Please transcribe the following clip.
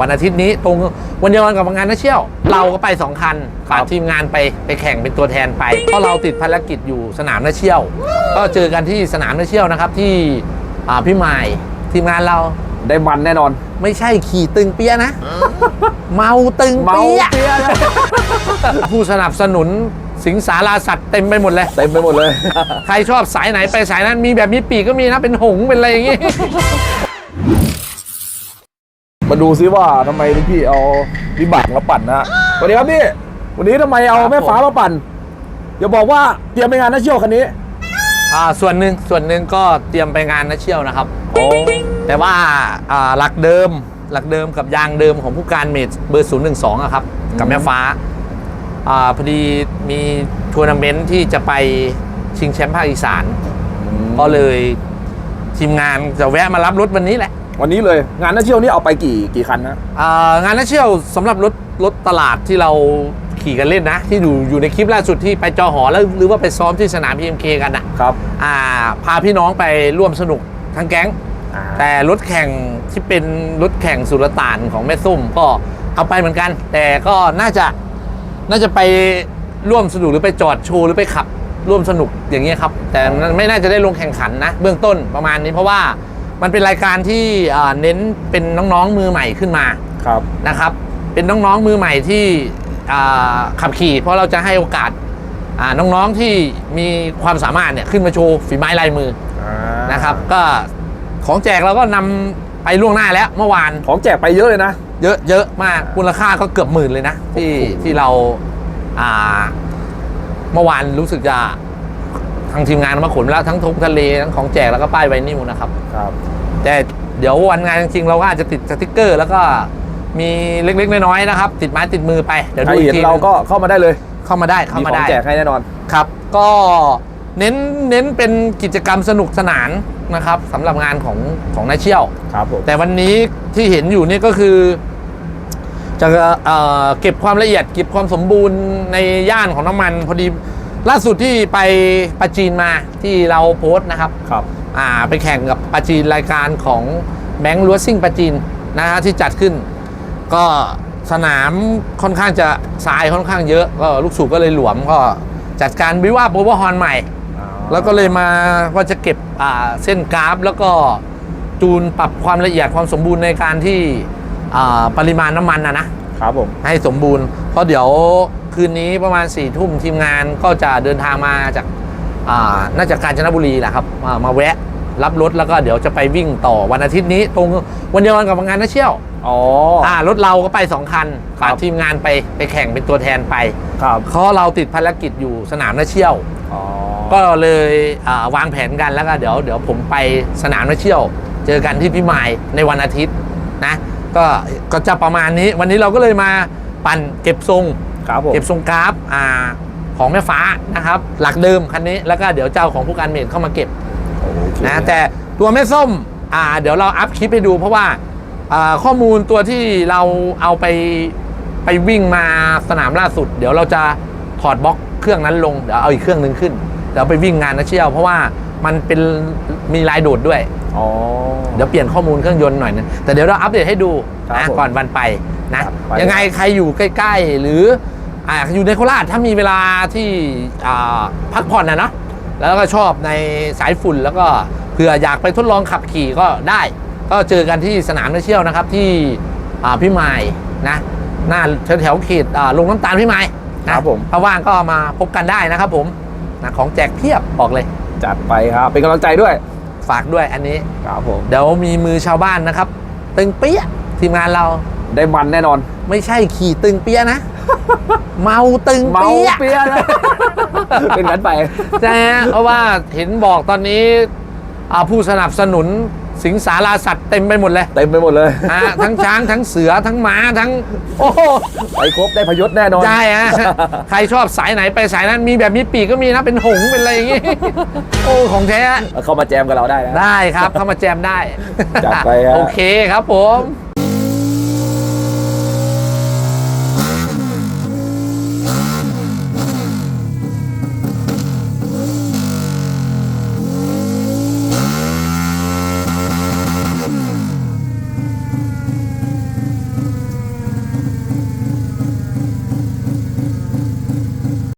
วันอาทิตย์นี้ตรงวันเดียวกันกับงานนักเที่ยว เราก็ไปสองคันฝากทีมงานไปไปแข่งเป็นตัวแทนไปเพราะเราติดภารกิจอยู่สนามนักเที่ยว ก็เจอกันที่สนามนักเที่ยวนะครับที่อ่าพี่หมายทีมงานเราได้มันแน่นอน ไม่ใช่ขี่ตึงเปียะนะ เมาตึงเมาเปียะเปียเลยผู้สนับสนุนสิงสาราสัตว์เต็มไปหมดเลย เต็มไปหมดเลย ใครชอบสายไหนไปสายนั้นมีแบบมีปีกก็มีนะ เป็นหงส์เป็นอะไรอย่างงี้ มาดูซิว่าทำไมลูกพี่เอาวิบากมาปั่นนะสวัสดีครับพี่ วันนี้ทำไมเอาครับแม่ฟ้ามาปั่นอย่าบอกว่าเตรียมไปงานนักเที่ยวคันนี้ อ่าส่วนหนึ่งส่วนหนึ่งก็เตรียมไปงานนักเที่ยวนะครับโอ้แต่ว่าอ่าหลักเดิมหลักเดิมกับยางเดิมของผู้การเมดเบอร์ 012อะครับ กับแม่ฟ้าอ่าพอดีมีทัวร์นาเมนต์ที่จะไปชิงแชมป์ภาคอีสาน ก็เลยทีมงานจะแวะมารับรถวันนี้แหละ วันนี้เลยงานนักเที่ยวนี่เอาไปกี่กี่คันนะอ่างานนักเที่ยวสำหรับรถรถตลาดที่เราขี่กันเล่นนะ ที่อยู่อยู่ในคลิปล่าสุดที่ไปจอหอแล้วหรือว่าไปซ้อมที่สนาม PMK กันนะครับอ่าพาพี่น้องไปร่วมสนุกทั้งแก๊ง แต่รถแข่งที่เป็นรถแข่งสุลต่านของแม่ส้มก็เอาไปเหมือนกัน แต่ก็น่าจะน่าจะไปร่วมสนุกหรือไปจอดโชว์หรือไปขับร่วมสนุกอย่างเงี้ยครับ แต่ไม่น่าจะได้ลงแข่งขันนะ เบื้องต้นประมาณนี้เพราะว่า มันเป็นรายการที่อ่าเน้นเป็นน้องๆมือใหม่ขึ้นมาครับนะครับ เป็นน้องๆมือใหม่ที่อ่าขับขี่ เพราะเราจะให้โอกาสอ่าน้องๆที่มีความสามารถเนี่ยขึ้นมาโชว์ฝีไม้ลายมือนะครับ ก็ของแจกเราก็นำไปล่วงหน้าแล้วเมื่อวานของแจกไปเยอะเลยนะ เยอะเยอะมากมูลค่าก็เกือบหมื่นเลยนะที่โอ้โหที่เราอ่าเมื่อวานรู้สึกจะ ทางทีมงานมาขนแล้วทั้งทุกทะเลทั้งของแจกแล้วก็ป้ายไวนิวนะครับ ครับแต่เดี๋ยววันงานจริงๆเราก็อาจจะติดสติกเกอร์ แล้วก็มีเล็กๆน้อยๆนะครับ ติดไม้ติดมือไปเดี๋ยวใครดูอีกเห็นทีเราก็เข้ามาได้เลยเข้ามาได้เข้ามีมาของได้ แจกให้แน่นอน ครับก็เน้นเน้นเป็นกิจกรรมสนุกสนานนะครับสำหรับงานของของนายเชี่ยว ครับผม แต่วันนี้ที่เห็นอยู่นี่ก็คือ จะเอ่อเก็บความละเอียดเก็บความสมบูรณ์ในย่านของน้ำมัน พอดี ล่าสุดที่ไปปาจีนมาที่เราโพสต์นะครับครับ อ่าไปแข่งกับปาจีนรายการของแบงค์ลัวซิ่งปาจีนนะฮะที่จัดขึ้น ก็สนามค่อนข้างจะทรายค่อนข้างเยอะก็ลูกสูบก็เลยหลวมก็จัดการวิว่าโปรโวฮอนใหม่ แล้วก็เลยมาว่าจะเก็บอ่าเส้นกราฟ แล้วก็จูนปรับความละเอียดความสมบูรณ์ในการที่อ่าปริมาณน้ำมันนะนะครับผมให้สมบูรณ์เพราะเดี๋ยว คืนนี้ประมาณ4ี่ทุ่มทีมงานก็จะเดินทางมาจากอ่าน่าจะกาญจนบุรีแหละครับมามาแวะรับรถแล้วก็เดี๋ยวจะไปวิ่งต่อวันอาทิตย์นี้ ตรงวันเดียวกันกับงานนักเที่ยวอ๋ออ่ารถเราก็ไปสองคันฝากครับทีมงานไปไปแข่งเป็นตัวแทนไปครับเพราะเราติดภารกิจอยู่สนามนักเที่ยวอ๋อก็เลยอ่าวางแผนกันแล้วก็เดี๋ยวเดี๋ยวผมไปสนามนักเที่ยว เจอกันที่พี่มายในวันอาทิตย์นะก็ก็จะประมาณนี้วันนี้เราก็เลยมาปั่นเก็บทรง ครับผมเก็บทรงกราฟอ่าของแม่ฟ้านะครับ หลักเดิมคันนี้แล้วก็เดี๋ยวเจ้าของผู้การเมดเข้ามาเก็บโอเคนะแต่ตัวแม่ส้มอ่าเดี๋ยวเราอัพคลิปให้ดูเพราะว่าอ่าข้อมูลตัวที่เราเอาไปไปวิ่งมาสนามล่าสุด เดี๋ยวเราจะถอดบล็อกเครื่องนั้นลง เดี๋ยวเอาอีกเครื่องหนึ่งขึ้นเดี๋ยวไปวิ่งงานนะเชี่ยวเพราะว่ามันเป็นมีลายโดดด้วยอ๋อเดี๋ยวเปลี่ยนข้อมูลเครื่องยนต์หน่อยนึงแต่เดี๋ยวเราอัปเดตให้ดูครับนะผมก่อนวันไปนะครับไปยังไงใครอยู่ใกล้ ๆ หรือ อ่าอยู่ในโคราชถ้ามีเวลาที่อ่าพักผ่อนนะเนาะแล้วก็ชอบในสายฝุ่นแล้วก็เผื่ออยากไปทดลองขับขี่ก็ได้ ก็เจอกันที่สนามนักเที่ยวนะครับที่อ่าพี่ไม้นะหน้าแถวๆเขตอ่าลงน้ำตาลพี่ไม้นะครับผมถ้าว่างก็มาพบกันได้นะครับผมนะของแจกเพียบบอกเลย จัดไปครับเป็นกำลังใจด้วย ฝากด้วยอันนี้ครับผมเดี๋ยวมีมือชาวบ้านนะครับ ตึงเปี้ยะทีมงานเรา ได้มันแน่นอน ไม่ใช่ขี่ตึงเปี้ยะนะ เมาตึงเมาเปี้ยะเปียนะเป็นงั้นไปใช่ฮะเพราะว่าเห็นบอกตอนนี้อ่าผู้สนับสนุนสิงสาราสัตว์เต็มไปหมดเลย เต็มไปหมดเลยฮะทั้งช้างทั้งเสือทั้งม้าทั้ง โอ้โหไปครบได้พยศแน่นอนใช่ฮะใครชอบสายไหนไปสายนั้นมีแบบมีปีกก็มีนะเป็นหงส์เป็นอะไรอย่างงี้โอ้ของแท้เข้ามาแจมกับเราได้นะได้ครับ เข้ามาแจมได้จัดไปฮะโอเคครับผม